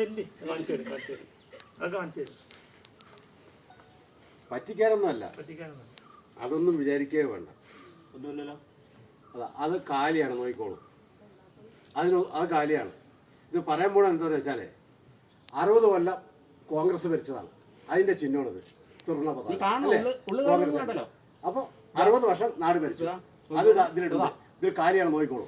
ഇല്ലേ കാണിച്ചു തരും കാണിച്ചു തരും. അതൊക്കെ കാണിച്ചു തരും. പറ്റിക്കാനൊന്നുമല്ല. പറ്റിക്കാനൊന്നും അതൊന്നും വിചാരിക്കുകയോ വേണ്ട. ഒന്നുമില്ലല്ലോ? അതാ അത് കാലിയാണ് നോക്കിക്കോളൂ. അതിന് അത് കാലിയാണ്. ഇത് പറയാൻ പോണത് എന്താണെന്ന് വെച്ചാലേ അറുപത് കൊല്ലം കോൺഗ്രസ് ഭരിച്ചതാണ്. അതിന്റെ ചിഹ്നമാണിത്. തുറന്ന പതാക. കോൺഗ്രസ് കാണുന്നുണ്ടല്ലോ. അപ്പൊ അറുപത് വർഷം നാട് ഭരിച്ചു. അത് ഇതാ ഇതിലിടുന്നു. ഇത്. കാലിയാണ് നോക്കിക്കോളൂ.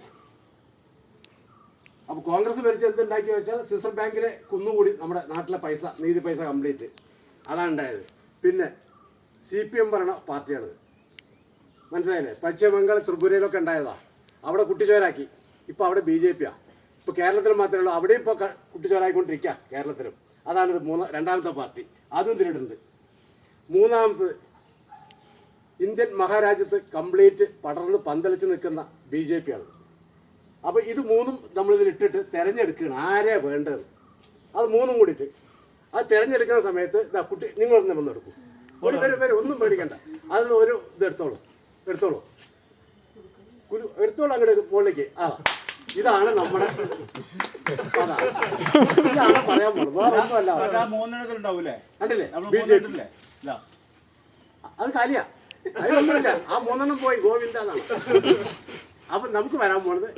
അപ്പൊ കോൺഗ്രസ് ഭരിച്ച് എന്തുണ്ടാക്കി വെച്ചാൽ സിസർ ബാങ്കിലെ കുന്നുകൂടി നമ്മുടെ നാട്ടിലെ പൈസ നീതി പൈസ കംപ്ലീറ്റ്. അതാണ് ഉണ്ടായത്. പിന്നെ സി പി എം ഭരണ പാർട്ടിയാണിത്. മനസ്സിലായില്ലേ? പശ്ചിമബംഗാൾ ത്രിപുരയിലൊക്കെ ഉണ്ടായതാ. അവിടെ കുട്ടിച്ചോരാക്കി. ഇപ്പോൾ അവിടെ ബി ജെ പിയാണ് ഇപ്പൊ കേരളത്തിൽ മാത്രമേ ഉള്ളൂ. അവിടെയും ഇപ്പൊ ക- കുട്ടിച്ചോരായിക്കൊണ്ടിരിക്കുക കേരളത്തിലും. അതാണ് ഇത് മൂന്ന് രണ്ടാമത്തെ പാർട്ടി. അതും തിരിടുന്നുണ്ട് മൂന്നാമത് ഇന്ത്യൻ മഹാരാജ്യത്ത് കംപ്ലീറ്റ് പടർന്ന് പന്തലിച്ച് നിൽക്കുന്ന ബി ജെ പി ആണ് അപ്പൊ ഇത് മൂന്നും നമ്മൾ ഇതിലിട്ടിട്ട് തെരഞ്ഞെടുക്കണം ആരെയാണ് വേണ്ടത്? അത് മൂന്നും കൂടിയിട്ട്. അത് തെരഞ്ഞെടുക്കുന്ന സമയത്ത് ഇതാ കുട്ടി നിങ്ങളൊന്ന് വന്നെടുക്കും ഒരു പേര് പേര് ഒന്നും പേടിക്കണ്ട. അതിന് ഒരു ഇത് എടുത്തോളൂ. എടുത്തോളൂ. കുരു എടുത്തോളൂ അങ്ങോട്ട് മുകളിലേക്ക്. ആ ഇതാണ് നമ്മുടെ അതാ ഇതാണ് പറയാൻ പോകുന്നത് വേറെ ഒന്നുമല്ല കണ്ടില്ലേ? നമ്മൾ ബി ജെ പി. അത് കാലിയാ. അതിലൊന്നുമില്ല. ആ മൂന്നെണ്ണം പോയി ഗോവിന്ദ എന്നാണ്. അപ്പൊ നമുക്ക് വരാൻ പോണത്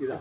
ഇതാ